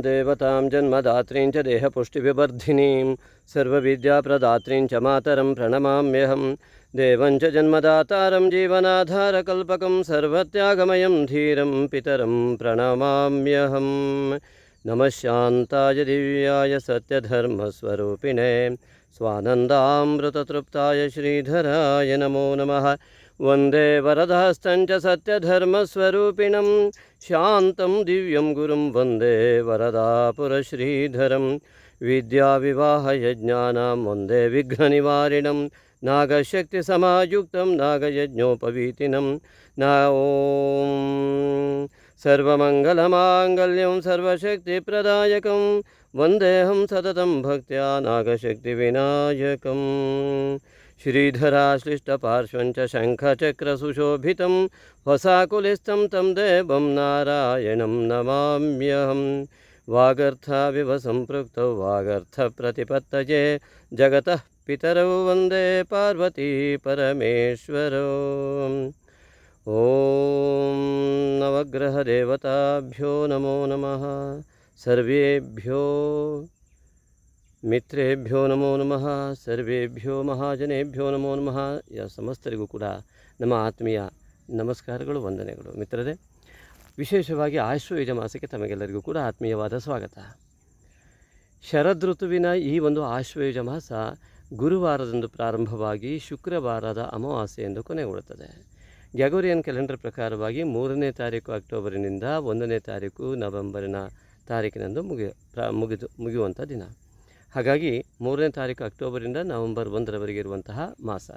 देवतां जन्मदात्रीं च देहपुष्टिविवर्धिनीं, सर्वविद्याप्रदात्रीं च मातरं प्रणमाम्यहं, देवं च जन्मदातारं जीवनाधारकल्पकं, सर्वत्यागमयं धीरं पितरं प्रणमाम्यहं। नमः शान्ताय दिव्याय सत्यधर्मस्वरूपिणे, स्वानन्दामृततृप्ताय श्रीधराय नमो नमः। वन्दे वरदहस्तं च सत्यधर्मस्वरूपिणं शान्तं दिव्यं गुरुं वन्दे वरदापुरश्रीधरं विद्याविवाहयज्ञानां वन्दे विघ्ननिवारिणं नागशक्तिसमायुक्तं नागयज्ञोपवीतिनं। न ॐ सर्वमङ्गलमाङ्गल्यं सर्वशक्तिप्रदायकं वन्देऽहं सततं भक्त्या नागशक्तिविनायकम् श्रीधराश्लिष्टपार्श्वं च शङ्खचक्रसुशोभितं वसाकुलिस्थं तं देवं नारायणं नमाम्यहं। वागर्थाविव सम्पृक्तौ वागर्थप्रतिपत्तये जगतः पितरौ वंदे पार्वती परमेश्वरौ। ॐ नवग्रहदेवताभ्यो नमो नमः। सर्वेभ्यो ಮಿತ್ರೇಭ್ಯೋ ನಮೋ ನಮಃ ಸರ್ವೇಭ್ಯೋ ಮಹಾಜನೇಭ್ಯೋ ನಮೋ ನಮಃ ಯ ಸಮಸ್ತರಿಗೂ ಕೂಡ ನಮ್ಮ ಆತ್ಮೀಯ ನಮಸ್ಕಾರಗಳು, ವಂದನೆಗಳು. ಮಿತ್ರರೇ, ವಿಶೇಷವಾಗಿ ಆಶ್ವಯುಜ ಮಾಸಕ್ಕೆ ತಮಗೆಲ್ಲರಿಗೂ ಕೂಡ ಆತ್ಮೀಯವಾದ ಸ್ವಾಗತ. ಶರದ್ ಋತುವಿನ ಈ ಒಂದು ಆಶ್ವಯುಜ ಮಾಸ ಗುರುವಾರದಂದು ಪ್ರಾರಂಭವಾಗಿ ಶುಕ್ರವಾರದ ಅಮಾವಾಸ್ಯೆಯೆಂದು ಕೊನೆಗೊಳ್ಳುತ್ತದೆ. ಗ್ಯಾಗೋರಿಯನ್ ಕ್ಯಾಲೆಂಡರ್ ಪ್ರಕಾರವಾಗಿ ಮೂರನೇ ತಾರೀಕು ಅಕ್ಟೋಬರಿನಿಂದ ಒಂದನೇ ತಾರೀಕು ನವೆಂಬರಿನ ತಾರೀಕಿನಂದು ಮುಗಿ ಮುಗಿದು, ಮುಗಿಯುವಂಥ ದಿನ. ಹಾಗಾಗಿ ಮೂರನೇ ತಾರೀಕು ಅಕ್ಟೋಬರಿಂದ ನವೆಂಬರ್ ಒಂದರವರೆಗೆ ಇರುವಂತಹ ಮಾಸ.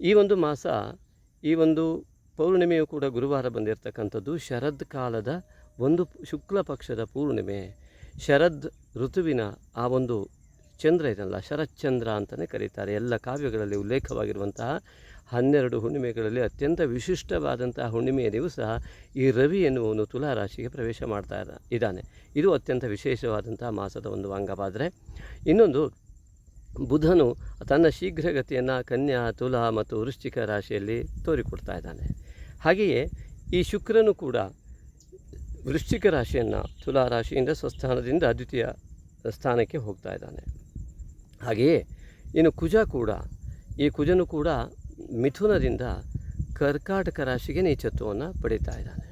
ಈ ಒಂದು ಮಾಸ, ಈ ಒಂದು ಪೌರ್ಣಿಮೆಯು ಕೂಡ ಗುರುವಾರ ಬಂದಿರತಕ್ಕಂಥದ್ದು ಶರದ್ ಕಾಲದ ಒಂದು ಶುಕ್ಲ ಪಕ್ಷದ ಪೂರ್ಣಿಮೆ. ಶರದ್ ಋತುವಿನ ಆ ಒಂದು ಚಂದ್ರ ಇದಲ್ಲ ಶರಚಂದ್ರ ಅಂತಲೇ ಕರೀತಾರೆ. ಎಲ್ಲ ಕಾವ್ಯಗಳಲ್ಲಿ ಉಲ್ಲೇಖವಾಗಿರುವಂತಹ ಹನ್ನೆರಡು ಹುಣ್ಣಿಮೆಗಳಲ್ಲಿ ಅತ್ಯಂತ ವಿಶಿಷ್ಟವಾದಂತಹ ಹುಣ್ಣಿಮೆಯ ದಿವಸ ಈ ರವಿ ಎನ್ನುವನು ತುಲಾ ರಾಶಿಗೆ ಪ್ರವೇಶ ಮಾಡ್ತಾ ಇದ್ದ ಇದ್ದಾನೆ. ಇದು ಅತ್ಯಂತ ವಿಶೇಷವಾದಂತಹ ಮಾಸದ ಒಂದು ಅಂಗವಾದರೆ. ಇನ್ನೊಂದು, ಬುಧನು ತನ್ನ ಶೀಘ್ರಗತಿಯನ್ನು ಕನ್ಯಾ, ತುಲಾ ಮತ್ತು ವೃಶ್ಚಿಕ ರಾಶಿಯಲ್ಲಿ ತೋರಿಕೊಡ್ತಾ ಇದ್ದಾನೆ. ಹಾಗೆಯೇ ಈ ಶುಕ್ರನು ಕೂಡ ವೃಶ್ಚಿಕ ರಾಶಿಯನ್ನು ತುಲಾ ರಾಶಿಯಿಂದ ಸ್ವಸ್ಥಾನದಿಂದ ದ್ವಿತೀಯ ಸ್ಥಾನಕ್ಕೆ ಹೋಗ್ತಾ ಇದ್ದಾನೆ. ಹಾಗೆಯೇ ಇನ್ನು ಕುಜ ಕೂಡ, ಈ ಕುಜನು ಕೂಡ ಮಿಥುನದಿಂದ ಕರ್ಕಾಟಕ ರಾಶಿಗೆ ನೀಚತ್ವವನ್ನು ಪಡೀತಾ ಇದ್ದಾನೆ.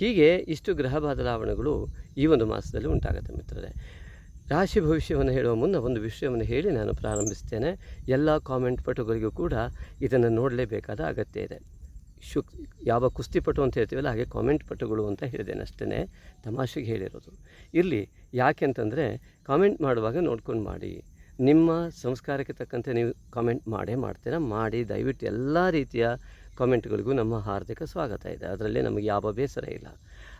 ಹೀಗೆ ಇಷ್ಟು ಗ್ರಹ ಬದಲಾವಣೆಗಳು ಈ ಒಂದು ಮಾಸದಲ್ಲಿ ಉಂಟಾಗುತ್ತೆ ಮಿತ್ರರೇ. ರಾಶಿ ಭವಿಷ್ಯವನ್ನು ಹೇಳುವ ಮುನ್ನ ಒಂದು ವಿಷಯವನ್ನು ಹೇಳಿ ನಾನು ಪ್ರಾರಂಭಿಸ್ತೇನೆ. ಎಲ್ಲ ಕಾಮೆಂಟ್ ಪಟುಗಳಿಗೂ ಕೂಡ ಇದನ್ನು ನೋಡಲೇಬೇಕಾದ ಅಗತ್ಯ ಇದೆ. ಶುಕ್, ಯಾವ ಕುಸ್ತಿಪಟು ಅಂತ ಹೇಳ್ತೀವಲ್ಲ, ಹಾಗೆ ಕಾಮೆಂಟ್ ಪಟುಗಳು ಅಂತ ಹೇಳಿದ್ದೇನೆ ಅಷ್ಟೇ ತಮಾಷೆಗೆ ಹೇಳಿರೋದು. ಇರಲಿ, ಯಾಕೆ ಅಂತಂದರೆ ಕಾಮೆಂಟ್ ಮಾಡುವಾಗ ನೋಡ್ಕೊಂಡು ಮಾಡಿ. ನಿಮ್ಮ ಸಂಸ್ಕಾರಕ್ಕೆ ತಕ್ಕಂತೆ ನೀವು ಕಾಮೆಂಟ್ ಮಾಡೇ ಮಾಡ್ತೀರಾ? ಮಾಡಿ, ದಯವಿಟ್ಟು ಎಲ್ಲ ರೀತಿಯ ಕಾಮೆಂಟ್ಗಳಿಗೂ ನಮ್ಮ ಹಾರ್ದಿಕ ಸ್ವಾಗತ ಇದೆ. ಅದರಲ್ಲಿ ನಮಗೆ ಯಾವ ಬೇಸರ ಇಲ್ಲ.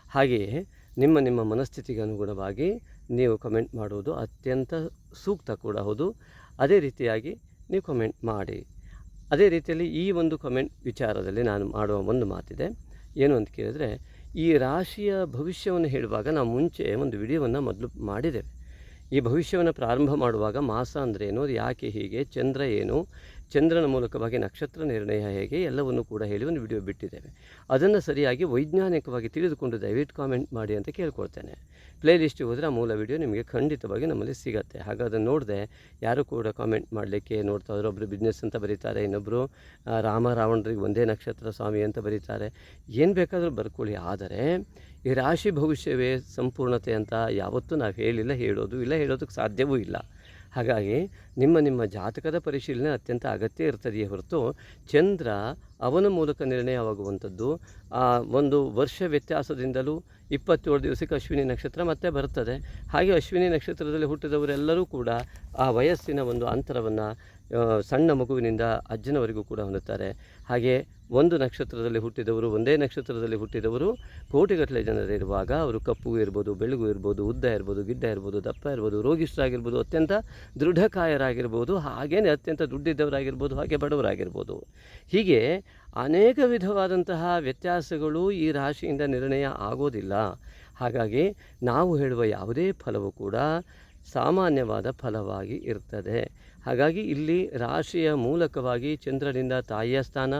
ಹಾಗೆಯೇ ನಿಮ್ಮ ನಿಮ್ಮ ಮನಸ್ಥಿತಿಗೆ ಅನುಗುಣವಾಗಿ ನೀವು ಕಮೆಂಟ್ ಮಾಡುವುದು ಅತ್ಯಂತ ಸೂಕ್ತ ಕೂಡ ಹೌದು. ಅದೇ ರೀತಿಯಾಗಿ ನೀವು ಕಮೆಂಟ್ ಮಾಡಿ. ಅದೇ ರೀತಿಯಲ್ಲಿ ಈ ಒಂದು ಕಮೆಂಟ್ ವಿಚಾರದಲ್ಲಿ ನಾನು ಮಾಡುವ ಒಂದು ಮಾತಿದೆ. ಏನು ಅಂತ ಕೇಳಿದ್ರೆ, ಈ ರಾಶಿಯ ಭವಿಷ್ಯವನ್ನು ಹೇಳುವಾಗ ನಾವು ಮುಂಚೆ ಒಂದು ವಿಡಿಯೋವನ್ನು ಮೊದಲು ಮಾಡಿದ್ದೇವೆ. ಈ ಭವಿಷ್ಯವನ್ನು ಪ್ರಾರಂಭ ಮಾಡುವಾಗ ಮಾಸ ಅಂದ್ರೇನು ಅದು ಯಾಕೆ ಹೀಗೆ? ಚಂದ್ರ ಏನು? ಚಂದ್ರನ ಮೂಲಕವಾಗಿ ನಕ್ಷತ್ರ ನಿರ್ಣಯ ಹೇಗೆ ಎಲ್ಲವನ್ನು ಕೂಡ ಹೇಳಿ ಒಂದು ವಿಡಿಯೋ ಬಿಟ್ಟಿದ್ದೇವೆ. ಅದನ್ನು ಸರಿಯಾಗಿ ವೈಜ್ಞಾನಿಕವಾಗಿ ತಿಳಿದುಕೊಂಡು ದಯವಿಟ್ಟು ಕಾಮೆಂಟ್ ಮಾಡಿ ಅಂತ ಕೇಳ್ಕೊಳ್ತೇನೆ. ಪ್ಲೇ ಲಿಸ್ಟಿಗೆ ಹೋದರೆ ಆ ಮೂಲ ವಿಡಿಯೋ ನಿಮಗೆ ಖಂಡಿತವಾಗಿ ನಮ್ಮಲ್ಲಿ ಸಿಗುತ್ತೆ. ಹಾಗೆ ಅದನ್ನು ನೋಡಿದೆ ಯಾರು ಕೂಡ ಕಾಮೆಂಟ್ ಮಾಡಲಿಕ್ಕೆ ನೋಡ್ತಾ ಇದ್ರು ಒಬ್ಬರು ಬಿಸ್ನೆಸ್ ಅಂತ ಬರೀತಾರೆ ಇನ್ನೊಬ್ಬರು ರಾಮ ರಾವಣರಿಗೆ ಒಂದೇ ನಕ್ಷತ್ರ ಸ್ವಾಮಿ ಅಂತ ಬರೀತಾರೆ. ಏನು ಬೇಕಾದರೂ ಬರ್ಕೊಳ್ಳಿ. ಆದರೆ ಈ ರಾಶಿ ಭವಿಷ್ಯವೇ ಸಂಪೂರ್ಣತೆ ಅಂತ ಯಾವತ್ತೂ ನಾವು ಹೇಳಿಲ್ಲ, ಹೇಳೋದು ಇಲ್ಲ, ಹೇಳೋದಕ್ಕೆ ಸಾಧ್ಯವೂ ಇಲ್ಲ. ಹಾಗಾಗಿ ನಿಮ್ಮ ನಿಮ್ಮ ಜಾತಕದ ಪರಿಶೀಲನೆ ಅತ್ಯಂತ ಅಗತ್ಯ ಇರ್ತದೆಯೇ ಹೊರತು ಚಂದ್ರ ಅವನ ಮೂಲಕ ನಿರ್ಣಯವಾಗುವಂಥದ್ದು, ಆ ಒಂದು ವರ್ಷ ವ್ಯತ್ಯಾಸದಿಂದಲೂ ಇಪ್ಪತ್ತೇಳು ದಿವಸಕ್ಕೆ ಅಶ್ವಿನಿ ನಕ್ಷತ್ರ ಮತ್ತೆ ಬರ್ತದೆ ಹಾಗೆ ಅಶ್ವಿನಿ ನಕ್ಷತ್ರದಲ್ಲಿ ಹುಟ್ಟಿದವರೆಲ್ಲರೂ ಕೂಡ ಆ ವಯಸ್ಸಿನ ಒಂದು ಅಂತರವನ್ನು ಸಣ್ಣ ಮಗುವಿನಿಂದ ಅಜ್ಜನವರೆಗೂ ಕೂಡ ಹೊಂದುತ್ತಾರೆ. ಹಾಗೆ ಒಂದು ನಕ್ಷತ್ರದಲ್ಲಿ ಹುಟ್ಟಿದವರು, ಒಂದೇ ನಕ್ಷತ್ರದಲ್ಲಿ ಹುಟ್ಟಿದವರು, ಕೋಟಿಗಟ್ಟಲೆ ಜನರಿರುವಾಗ ಅವರು ಕಪ್ಪು ಇರ್ಬೋದು ಬೆಳಗು ಇರ್ಬೋದು, ಉದ್ದ ಇರ್ಬೋದು, ಗಿಡ್ಡ ಇರ್ಬೋದು, ದಪ್ಪ ಇರ್ಬೋದು, ರೋಗಿಷ್ಠರಾಗಿರ್ಬೋದು, ಅತ್ಯಂತ ದೃಢಕಾಯರಾಗಿರ್ಬೋದು ಹಾಗೇ ಅತ್ಯಂತ ದುಡ್ಡಿದ್ದವರಾಗಿರ್ಬೋದು, ಹಾಗೆ ಬಡವರಾಗಿರ್ಬೋದು. ಹೀಗೆ ಅನೇಕ ವಿಧವಾದಂತಹ ವ್ಯತ್ಯಾಸಗಳು ಈ ರಾಶಿಯಿಂದ ನಿರ್ಣಯ ಆಗೋದಿಲ್ಲ. ಹಾಗಾಗಿ ನಾವು ಹೇಳುವ ಯಾವುದೇ ಫಲವು ಕೂಡ ಸಾಮಾನ್ಯವಾದ ಫಲವಾಗಿ ಇರ್ತದೆ. ಹಾಗಾಗಿ ಇಲ್ಲಿ ರಾಶಿಯ ಮೂಲಕವಾಗಿ ಚಂದ್ರನಿಂದ ತಾಯಿಯ ಸ್ಥಾನ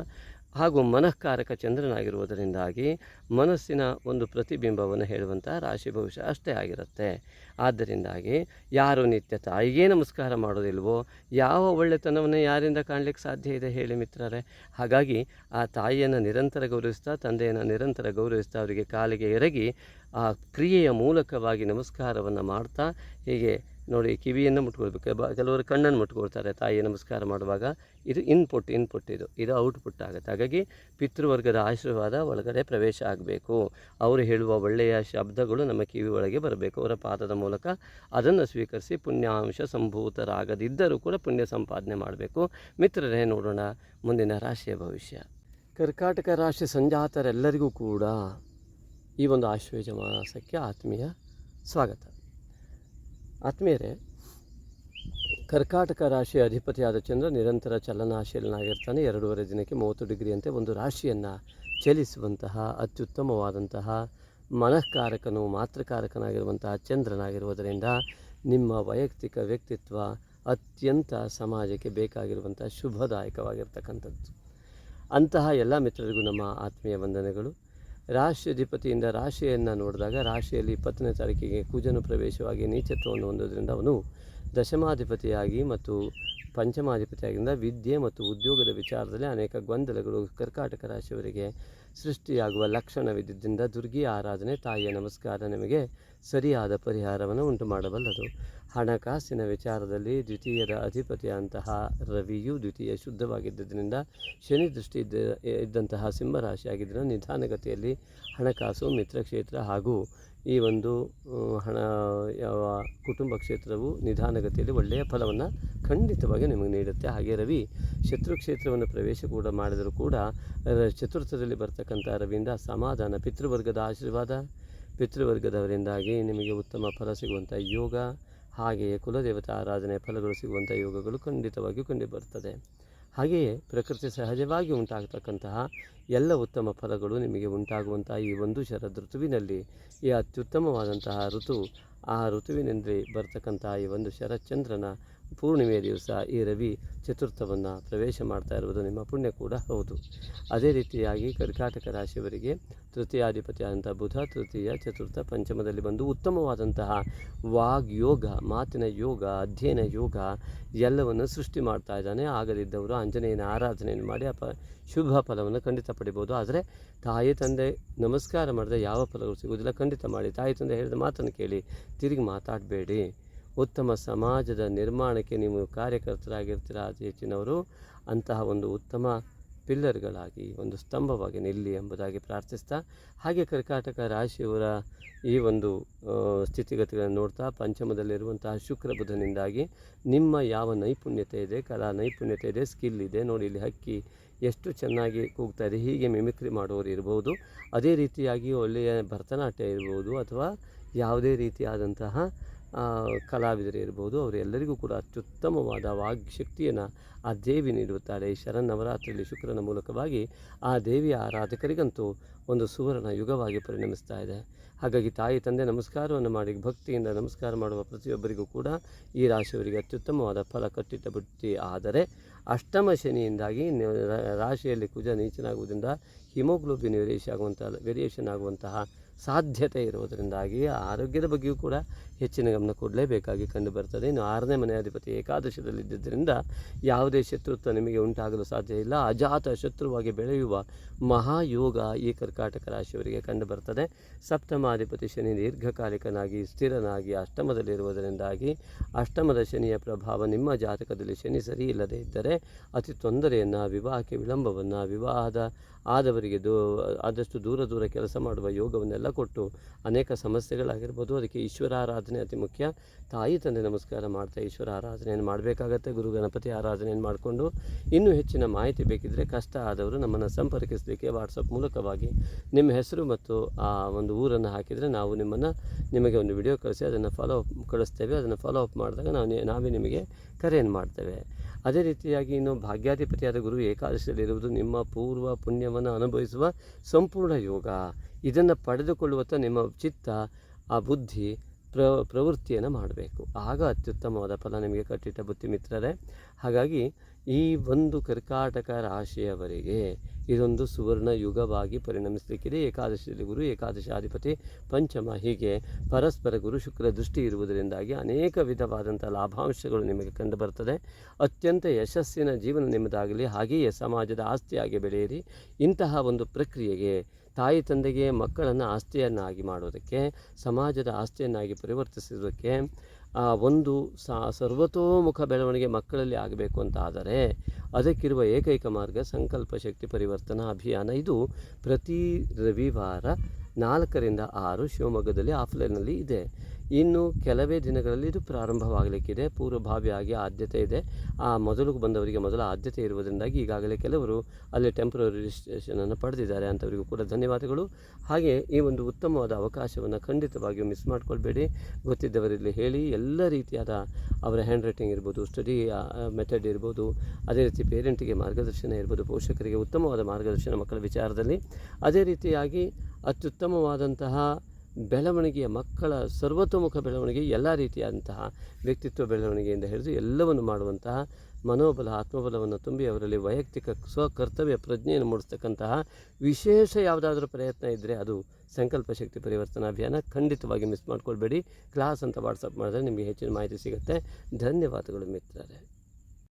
ಹಾಗೂ ಮನಃಕಾರಕ ಚಂದ್ರನಾಗಿರುವುದರಿಂದಾಗಿ ಮನಸ್ಸಿನ ಒಂದು ಪ್ರತಿಬಿಂಬವನ್ನು ಹೇಳುವಂಥ ರಾಶಿ ಭವಿಷ್ಯ ಅಷ್ಟೇ ಆಗಿರುತ್ತೆ. ಆದ್ದರಿಂದಾಗಿ ಯಾರು ನಿತ್ಯ ತಾಯಿಗೆ ನಮಸ್ಕಾರ ಮಾಡೋದಿಲ್ವೋ, ಯಾವ ಒಳ್ಳೆತನವನ್ನು ಯಾರಿಂದ ಕಾಣಲಿಕ್ಕೆ ಸಾಧ್ಯ ಇದೆ ಹೇಳಿ ಮಿತ್ರರೇ? ಹಾಗಾಗಿ ಆ ತಾಯಿಯನ್ನು ನಿರಂತರ ಗೌರವಿಸ್ತಾ, ತಂದೆಯನ್ನು ನಿರಂತರ ಗೌರವಿಸ್ತಾ, ಅವರಿಗೆ ಕಾಲಿಗೆ ಎರಗಿ ಆ ಕ್ರಿಯೆಯ ಮೂಲಕವಾಗಿ ನಮಸ್ಕಾರವನ್ನು ಮಾಡ್ತಾ, ಹೀಗೆ ನೋಡಿ ಕಿವಿಯನ್ನು ಮುಟ್ಕೊಳ್ಬೇಕು. ಕೆಲವರು ಕಣ್ಣನ್ನು ಮುಟ್ಕೊಳ್ತಾರೆ. ತಾಯಿ ನಮಸ್ಕಾರ ಮಾಡುವಾಗ ಇದು ಇನ್ಪುಟ್ ಇನ್ಪುಟ್ ಇದು. ಇದು ಔಟ್ಪುಟ್ ಆಗುತ್ತೆ. ಹಾಗಾಗಿ ಪಿತೃವರ್ಗದ ಆಶೀರ್ವಾದ ಒಳಗಡೆ ಪ್ರವೇಶ ಆಗಬೇಕು. ಅವರು ಹೇಳುವ ಒಳ್ಳೆಯ ಶಬ್ದಗಳು ನಮ್ಮ ಕಿವಿ ಒಳಗೆ ಬರಬೇಕು. ಅವರ ಪಾದದ ಮೂಲಕ ಅದನ್ನು ಸ್ವೀಕರಿಸಿ ಪುಣ್ಯಾಂಶ ಸಂಭೂತರಾಗದಿದ್ದರೂ ಕೂಡ ಪುಣ್ಯ ಸಂಪಾದನೆ ಮಾಡಬೇಕು. ಮಿತ್ರರೇ, ನೋಡೋಣ ಮುಂದಿನ ರಾಶಿಯ ಭವಿಷ್ಯ. ಕರ್ಕಾಟಕ ರಾಶಿ ಸಂಜಾತರೆಲ್ಲರಿಗೂ ಕೂಡ ಈ ಒಂದು ಆಶ್ವೇಜ ಮಾಸಕ್ಕೆ ಆತ್ಮೀಯ ಸ್ವಾಗತ. ಆತ್ಮೀಯರೇ, ಕರ್ಕಾಟಕ ರಾಶಿಯ ಅಧಿಪತಿಯಾದ ಚಂದ್ರ ನಿರಂತರ ಚಲನಾಶೀಲನಾಗಿರ್ತಾನೆ. ಎರಡೂವರೆ ದಿನಕ್ಕೆ ಮೂವತ್ತು ಡಿಗ್ರಿಯಂತೆ ಒಂದು ರಾಶಿಯನ್ನು ಚಲಿಸುವಂತಹ, ಅತ್ಯುತ್ತಮವಾದಂತಹ, ಮನಃಕಾರಕನು ಮಾತೃಕಾರಕನಾಗಿರುವಂತಹ ಚಂದ್ರನಾಗಿರುವುದರಿಂದ ನಿಮ್ಮ ವೈಯಕ್ತಿಕ ವ್ಯಕ್ತಿತ್ವ ಅತ್ಯಂತ ಸಮಾಜಕ್ಕೆ ಬೇಕಾಗಿರುವಂಥ ಶುಭದಾಯಕವಾಗಿರ್ತಕ್ಕಂಥದ್ದು. ಅಂತಹ ಎಲ್ಲ ಮಿತ್ರರಿಗೂ ನಮ್ಮ ಆತ್ಮೀಯ ವಂದನೆಗಳು. ರಾಶಿಯಧಿಪತಿಯಿಂದ ರಾಶಿಯನ್ನು ನೋಡಿದಾಗ ರಾಶಿಯಲ್ಲಿ ಇಪ್ಪತ್ತನೇ ತಾರೀಕಿಗೆ ಕುಜನು ಪ್ರವೇಶವಾಗಿ ನೀಚತ್ವವನ್ನು ಹೊಂದೋದ್ರಿಂದ ಅವನು ದಶಮಾಧಿಪತಿಯಾಗಿ ಮತ್ತು ಪಂಚಮಾಧಿಪತಿಯಾಗಿಂದ ವಿದ್ಯೆ ಮತ್ತು ಉದ್ಯೋಗದ ವಿಚಾರದಲ್ಲಿ ಅನೇಕ ಗೊಂದಲಗಳು ಕರ್ಕಾಟಕ ರಾಶಿಯವರಿಗೆ ಸೃಷ್ಟಿಯಾಗುವ ಲಕ್ಷಣವಿದ್ದರಿಂದ ದುರ್ಗಿ ಆರಾಧನೆ ತಾಯಿಯ ನಮಸ್ಕಾರ ನಿಮಗೆ ಸರಿಯಾದ ಪರಿಹಾರವನ್ನು ಉಂಟು ಮಾಡಬಲ್ಲದು ಹಣಕಾಸಿನ ವಿಚಾರದಲ್ಲಿ ದ್ವಿತೀಯದ ಅಧಿಪತಿಯಂತಹ ರವಿಯು ದ್ವಿತೀಯ ಶುದ್ಧವಾಗಿದ್ದರಿಂದ ಶನಿ ದೃಷ್ಟಿ ಇದ್ದ, ಇದ್ದಂತಹ ಸಿಂಹರಾಶಿಯಾಗಿದ್ದರಿಂದ ನಿಧಾನಗತಿಯಲ್ಲಿ ಹಣಕಾಸು, ಮಿತ್ರಕ್ಷೇತ್ರ ಹಾಗೂ ಈ ಒಂದು ಹಣ, ಯಾವ ಕುಟುಂಬ ಕ್ಷೇತ್ರವು ನಿಧಾನಗತಿಯಲ್ಲಿ ಒಳ್ಳೆಯ ಫಲವನ್ನು ಖಂಡಿತವಾಗಿ ನಿಮಗೆ ನೀಡುತ್ತೆ. ಹಾಗೆ ರವಿ ಶತ್ರು ಕ್ಷೇತ್ರವನ್ನು ಪ್ರವೇಶ ಕೂಡ ಮಾಡಿದರೂ ಕೂಡ ಚತುರ್ಥದಲ್ಲಿ ಬರ್ತಕ್ಕಂಥ ರವಿಯಿಂದ ಸಮಾಧಾನ, ಪಿತೃವರ್ಗದ ಆಶೀರ್ವಾದ, ಪಿತೃವರ್ಗದವರಿಂದಾಗಿ ನಿಮಗೆ ಉತ್ತಮ ಫಲ ಸಿಗುವಂಥ ಯೋಗ ಹಾಗೆಯೇ ಕುಲದೇವತಾ ಆರಾಧನೆ ಫಲಗಳು ಸಿಗುವಂಥ ಯೋಗಗಳು ಖಂಡಿತವಾಗಿಯೂ ಕಂಡು ಬರ್ತದೆ ಹಾಗೆಯೇ ಪ್ರಕೃತಿ ಸಹಜವಾಗಿ ಉಂಟಾಗತಕ್ಕಂತಹ ಎಲ್ಲ ಉತ್ತಮ ಫಲಗಳು ನಿಮಗೆ ಉಂಟಾಗುವಂತಹ ಈ ಒಂದು ಶರದ್ ಋತುವಿನಲ್ಲಿ, ಈ ಅತ್ಯುತ್ತಮವಾದಂತಹ ಋತು, ಆ ಋತುವಿನೆಂದರೆ ಬರ್ತಕ್ಕಂತಹ ಈ ಒಂದು ಶರತ್ಚಂದ್ರನ ಪೂರ್ಣಿಮೆಯ ದಿವಸ ಈ ರವಿ ಚತುರ್ಥವನ್ನು ಪ್ರವೇಶ ಮಾಡ್ತಾ ಇರುವುದು ನಿಮ್ಮ ಪುಣ್ಯ ಕೂಡ ಹೌದು. ಅದೇ ರೀತಿಯಾಗಿ ಕರ್ಕಾಟಕ ರಾಶಿಯವರಿಗೆ ತೃತೀಯಾಧಿಪತಿಯಾದಂಥ ಬುಧ ತೃತೀಯ ಚತುರ್ಥ ಪಂಚಮದಲ್ಲಿ ಬಂದು ಉತ್ತಮವಾದಂತಹ ವಾಗ್ ಯೋಗ, ಮಾತಿನ ಯೋಗ, ಅಧ್ಯಯನ ಯೋಗ ಎಲ್ಲವನ್ನು ಸೃಷ್ಟಿ ಮಾಡ್ತಾ ಇದ್ದಾನೆ. ಆಗದಿದ್ದವರು ಆಂಜನೇಯನ ಆರಾಧನೆಯನ್ನು ಮಾಡಿ ಅಪ ಶುಭ ಫಲವನ್ನು ಖಂಡಿತ ಪಡಿಬೋದು. ಆದರೆ ತಾಯಿ, ತಂದೆ ನಮಸ್ಕಾರ ಮಾಡಿದ್ರೆ ಯಾವ ಫಲಗಳು ಸಿಗುವುದಿಲ್ಲ. ಖಂಡಿತ ಮಾಡಿ ತಾಯಿ, ತಂದೆ ಹೇಳಿದ ಮಾತನ್ನು ಕೇಳಿ ತಿರುಗಿ ಮಾತಾಡಬೇಡಿ. ಉತ್ತಮ ಸಮಾಜದ ನಿರ್ಮಾಣಕ್ಕೆ ನೀವು ಕಾರ್ಯಕರ್ತರಾಗಿರ್ತೀರ ಅತಿ ಹೆಚ್ಚಿನವರು, ಅಂತಹ ಒಂದು ಉತ್ತಮ ಪಿಲ್ಲರ್ಗಳಾಗಿ, ಒಂದು ಸ್ತಂಭವಾಗಿ ನಿಲ್ಲಿ ಎಂಬುದಾಗಿ ಪ್ರಾರ್ಥಿಸ್ತಾ, ಹಾಗೆ ಕರ್ಕಾಟಕ ರಾಶಿಯವರ ಈ ಒಂದು ಸ್ಥಿತಿಗತಿಗಳನ್ನು ನೋಡ್ತಾ, ಪಂಚಮದಲ್ಲಿರುವಂತಹ ಶುಕ್ರ ಬುಧನಿಂದಾಗಿ ನಿಮ್ಮ ಯಾವ ನೈಪುಣ್ಯತೆ ಇದೆ, ಕಲಾ ನೈಪುಣ್ಯತೆ ಇದೆ, ಸ್ಕಿಲ್ ಇದೆ, ನೋಡಿ ಇಲ್ಲಿ ಹಕ್ಕಿ ಎಷ್ಟು ಚೆನ್ನಾಗಿ ಕೂಗ್ತಾ ಇದೆ, ಹೀಗೆ ಮಿಮಿಕ್ರಿ ಮಾಡುವವರು ಇರಬಹುದು ಅದೇ ರೀತಿಯಾಗಿ ಒಳ್ಳೆಯ ಭರತನಾಟ್ಯ ಇರ್ಬೋದು, ಅಥವಾ ಯಾವುದೇ ರೀತಿಯಾದಂತಹ ಕಲಾವಿದರು ಇರ್ಬೋದು ಅವರೆಲ್ಲರಿಗೂ ಕೂಡ ಅತ್ಯುತ್ತಮವಾದ ವಾಗ್ಶಕ್ತಿಯನ್ನು ಆ ದೇವಿ ನೀಡುತ್ತಾಳೆ ಈ ಶರನ್ನವರಾತ್ರಿಯಲ್ಲಿ ಶುಕ್ರನ ಮೂಲಕವಾಗಿ ಆ ದೇವಿಯ ಆರಾಧಕರಿಗಂತೂ ಒಂದು ಸುವರ್ಣ ಯುಗವಾಗಿ ಪರಿಣಮಿಸ್ತಾ ಇದೆ. ಹಾಗಾಗಿ ತಾಯಿ, ತಂದೆ ನಮಸ್ಕಾರವನ್ನು ಮಾಡಿ ಭಕ್ತಿಯಿಂದ ನಮಸ್ಕಾರ ಮಾಡುವ ಪ್ರತಿಯೊಬ್ಬರಿಗೂ ಕೂಡ ಈ ರಾಶಿಯವರಿಗೆ ಅತ್ಯುತ್ತಮವಾದ ಫಲ ಕಟ್ಟಿಟ್ಟ ಬುತ್ತಿ ಆದರೆ ಅಷ್ಟಮ ಶನಿಯಿಂದಾಗಿ ರಾಶಿಯಲ್ಲಿ ಕುಜ ನೀಚನಾಗುವುದರಿಂದ ಹಿಮೋಗ್ಲೋಬಿನ್ ವೇರಿಯೇಷನ್ ಆಗುವಂಥ ವೇರಿಯೇಷನ್ ಆಗುವಂತಹ ಸಾಧ್ಯತೆ ಇರುವುದರಿಂದಾಗಿ ಆರೋಗ್ಯದ ಬಗ್ಗೆಯೂ ಕೂಡ ಹೆಚ್ಚಿನ ಗಮನ ಕೊಡಲೇಬೇಕಾಗಿ ಕಂಡು ಬರ್ತದೆ ಇನ್ನು ಆರನೇ ಮನೆ ಅಧಿಪತಿ ಏಕಾದಶದಲ್ಲಿದ್ದರಿಂದ ಯಾವುದೇ ಶತ್ರುತ್ವ ನಿಮಗೆ ಉಂಟಾಗಲು ಸಾಧ್ಯ ಇಲ್ಲ. ಅಜಾತ ಶತ್ರುವಾಗಿ ಬೆಳೆಯುವ ಮಹಾಯೋಗ ಈ ಕರ್ಕಾಟಕ ರಾಶಿಯವರಿಗೆ ಕಂಡು ಬರ್ತದೆ ಸಪ್ತಮಾಧಿಪತಿ ಶನಿ ದೀರ್ಘಕಾಲಿಕನಾಗಿ, ಸ್ಥಿರನಾಗಿ ಅಷ್ಟಮದಲ್ಲಿರುವುದರಿಂದಾಗಿ ಅಷ್ಟಮದ ಶನಿಯ ಪ್ರಭಾವ ನಿಮ್ಮ ಜಾತಕದಲ್ಲಿ ಶನಿ ಸರಿ ಇಲ್ಲದೇ ಇದ್ದರೆ ಅತಿ ತೊಂದರೆಯನ್ನು, ವಿವಾಹಕ್ಕೆ ವಿಳಂಬವನ್ನು, ವಿವಾಹದ ಆದವರಿಗೆ ದೂ, ಆದಷ್ಟು ದೂರ ದೂರ ಕೆಲಸ ಮಾಡುವ ಯೋಗವನ್ನೆಲ್ಲ ಕೊಟ್ಟು ಅನೇಕ ಸಮಸ್ಯೆಗಳಾಗಿರ್ಬೋದು. ಅದಕ್ಕೆ ಈಶ್ವರ ಆರಾಧನೆ ಅತಿ ಮುಖ್ಯ. ತಾಯಿ ತಂದೆ ನಮಸ್ಕಾರ ಮಾಡ್ತಾ ಈಶ್ವರ ಆರಾಧನೆಯನ್ನು ಮಾಡಬೇಕಾಗತ್ತೆ. ಗುರು ಗಣಪತಿ ಆರಾಧನೆಯನ್ನು ಮಾಡಿಕೊಂಡು ಇನ್ನೂ ಹೆಚ್ಚಿನ ಮಾಹಿತಿ ಬೇಕಿದ್ದರೆ ಕಷ್ಟ ಆದವರು ನಮ್ಮನ್ನು ಸಂಪರ್ಕಿಸಲಿಕ್ಕೆ ವಾಟ್ಸಪ್ ಮೂಲಕವಾಗಿ ನಿಮ್ಮ ಹೆಸರು ಮತ್ತು ಆ ಒಂದು ಊರನ್ನು ಹಾಕಿದರೆ ನಾವು ನಿಮ್ಮನ್ನು, ನಿಮಗೆ ಒಂದು ವಿಡಿಯೋ ಕಳಿಸಿ, ಅದನ್ನು ಫಾಲೋ ಅಪ್ ಕಳಿಸ್ತೇವೆ. ಅದನ್ನು ಫಾಲೋ ಅಪ್ ಮಾಡಿದಾಗ ನಾವು ನಾವೇ ನಿಮಗೆ ಕರೆಯನ್ನು ಮಾಡ್ತೇವೆ. ಅದೇ ರೀತಿಯಾಗಿ ಇನ್ನು ಭಾಗ್ಯಾಧಿಪತಿಯಾದ ಗುರು ಏಕಾದಶಿಯಲ್ಲಿರುವುದು ನಿಮ್ಮ ಪೂರ್ವ ಪುಣ್ಯವನ್ನು ಅನುಭವಿಸುವ ಸಂಪೂರ್ಣ ಯೋಗ. ಇದನ್ನು ಪಡೆದುಕೊಳ್ಳುವತ್ತ ನಿಮ್ಮ ಚಿತ್ತ, ಆ ಬುದ್ಧಿ ಪ್ರ, ಪ್ರವೃತ್ತಿಯನ್ನು ಮಾಡಬೇಕು. ಆಗ ಅತ್ಯುತ್ತಮವಾದ ಫಲ ನಿಮಗೆ ಕಟ್ಟಿಟ್ಟ ಬುದ್ಧಿ ಮಿತ್ರರೇ ಹಾಗಾಗಿ ಈ ಒಂದು ಕರ್ಕಾಟಕ ರಾಶಿಯವರಿಗೆ ಇದೊಂದು ಸುವರ್ಣ ಯುಗವಾಗಿ ಪರಿಣಮಿಸಲಿಕ್ಕಿದೆ. ಏಕಾದಶಿಯಲ್ಲಿ ಗುರು, ಏಕಾದಶಾಧಿಪತಿ, ಪಂಚಮ ಹೀಗೆ ಪರಸ್ಪರ ಗುರು ಶುಕ್ರ ದೃಷ್ಟಿ ಇರುವುದರಿಂದಾಗಿ ಅನೇಕ ವಿಧವಾದಂಥ ಲಾಭಾಂಶಗಳು ನಿಮಗೆ ಕಂಡುಬರುತ್ತದೆ ಅತ್ಯಂತ ಯಶಸ್ಸಿನ ಜೀವನ ನಿಮ್ಮದಾಗಲಿ, ಹಾಗೆಯೇ ಸಮಾಜದ ಆಸ್ತಿಯಾಗಿ ಬೆಳೆಯಿರಿ. ಇಂತಹ ಒಂದು ಪ್ರಕ್ರಿಯೆಗೆ ತಾಯಿ ತಂದೆಗೆ ಮಕ್ಕಳನ್ನು ಆಸ್ತಿಯನ್ನಾಗಿ ಮಾಡೋದಕ್ಕೆ ಸಮಾಜದ ಆಸ್ತಿಯನ್ನಾಗಿ ಪರಿವರ್ತಿಸುವುದಕ್ಕೆ ಆ ಒಂದು ಸಾ ಸರ್ವತೋಮುಖ ಬೆಳವಣಿಗೆ ಮಕ್ಕಳಲ್ಲಿ ಆಗಬೇಕು ಅಂತ ಆದರೆ ಅದಕ್ಕಿರುವ ಏಕೈಕ ಮಾರ್ಗ ಸಂಕಲ್ಪ ಶಕ್ತಿ ಪರಿವರ್ತನಾ ಅಭಿಯಾನ. ಇದು ಪ್ರತಿ ರವಿವಾರ ನಾಲ್ಕರಿಂದ ಆರು ಶಿವಮೊಗ್ಗದಲ್ಲಿ ಆಫ್ಲೈನಲ್ಲಿ ಇದೆ. ಇನ್ನು ಕೆಲವೇ ದಿನಗಳಲ್ಲಿ ಇದು ಪ್ರಾರಂಭವಾಗಲಿಕ್ಕಿದೆ. ಪೂರ್ವಭಾವಿಯಾಗಿ ಆದ್ಯತೆ ಇದೆ. ಆ ಮೊದಲು ಬಂದವರಿಗೆ ಮೊದಲ ಆದ್ಯತೆ ಇರುವುದರಿಂದಾಗಿ ಈಗಾಗಲೇ ಕೆಲವರು ಅಲ್ಲಿ ಟೆಂಪ್ರರಿ ರಿಜಿಸ್ಟ್ರೇಷನನ್ನು ಪಡೆದಿದ್ದಾರೆ ಅಂಥವರಿಗೂ ಕೂಡ ಧನ್ಯವಾದಗಳು. ಹಾಗೆ ಈ ಒಂದು ಉತ್ತಮವಾದ ಅವಕಾಶವನ್ನು ಖಂಡಿತವಾಗಿಯೂ ಮಿಸ್ ಮಾಡಿಕೊಳ್ಬೇಡಿ. ಗೊತ್ತಿದ್ದವರಲ್ಲಿ ಹೇಳಿ, ಎಲ್ಲ ರೀತಿಯಾದ ಅವರ ಹ್ಯಾಂಡ್ ರೈಟಿಂಗ್ ಇರ್ಬೋದು ಸ್ಟಡಿ ಮೆಥಡ್ ಇರ್ಬೋದು, ಅದೇ ರೀತಿ ಪೇರೆಂಟಿಗೆ ಮಾರ್ಗದರ್ಶನ ಇರ್ಬೋದು, ಪೋಷಕರಿಗೆ ಉತ್ತಮವಾದ ಮಾರ್ಗದರ್ಶನ ಮಕ್ಕಳ ವಿಚಾರದಲ್ಲಿ. ಅದೇ ರೀತಿಯಾಗಿ ಅತ್ಯುತ್ತಮವಾದಂತಹ ಬೆಳವಣಿಗೆಯ ಮಕ್ಕಳ ಸರ್ವತೋಮುಖ ಬೆಳವಣಿಗೆ, ಎಲ್ಲ ರೀತಿಯಾದಂತಹ ವ್ಯಕ್ತಿತ್ವ ಬೆಳವಣಿಗೆಯಿಂದ ಹಿಡಿದು ಎಲ್ಲವನ್ನು ಮಾಡುವಂತಹ ಮನೋಬಲ, ಆತ್ಮಬಲವನ್ನು ತುಂಬಿ ಅವರಲ್ಲಿ ವೈಯಕ್ತಿಕ ಸ್ವಕರ್ತವ್ಯ ಪ್ರಜ್ಞೆಯನ್ನು ಮೂಡಿಸ್ತಕ್ಕಂತಹ ವಿಶೇಷ ಯಾವುದಾದ್ರೂ ಪ್ರಯತ್ನ ಇದ್ದರೆ ಅದು ಸಂಕಲ್ಪ ಶಕ್ತಿ ಪರಿವರ್ತನಾ ಅಭಿಯಾನ. ಖಂಡಿತವಾಗಿ ಮಿಸ್ ಮಾಡ್ಕೊಳ್ಬೇಡಿ. ಕ್ಲಾಸ್ ಅಂತ ವಾಟ್ಸಪ್ ಮಾಡಿದ್ರೆ ನಿಮಗೆ ಹೆಚ್ಚಿನ ಮಾಹಿತಿ ಸಿಗುತ್ತೆ. ಧನ್ಯವಾದಗಳು ಮಿತ್ರರೇ.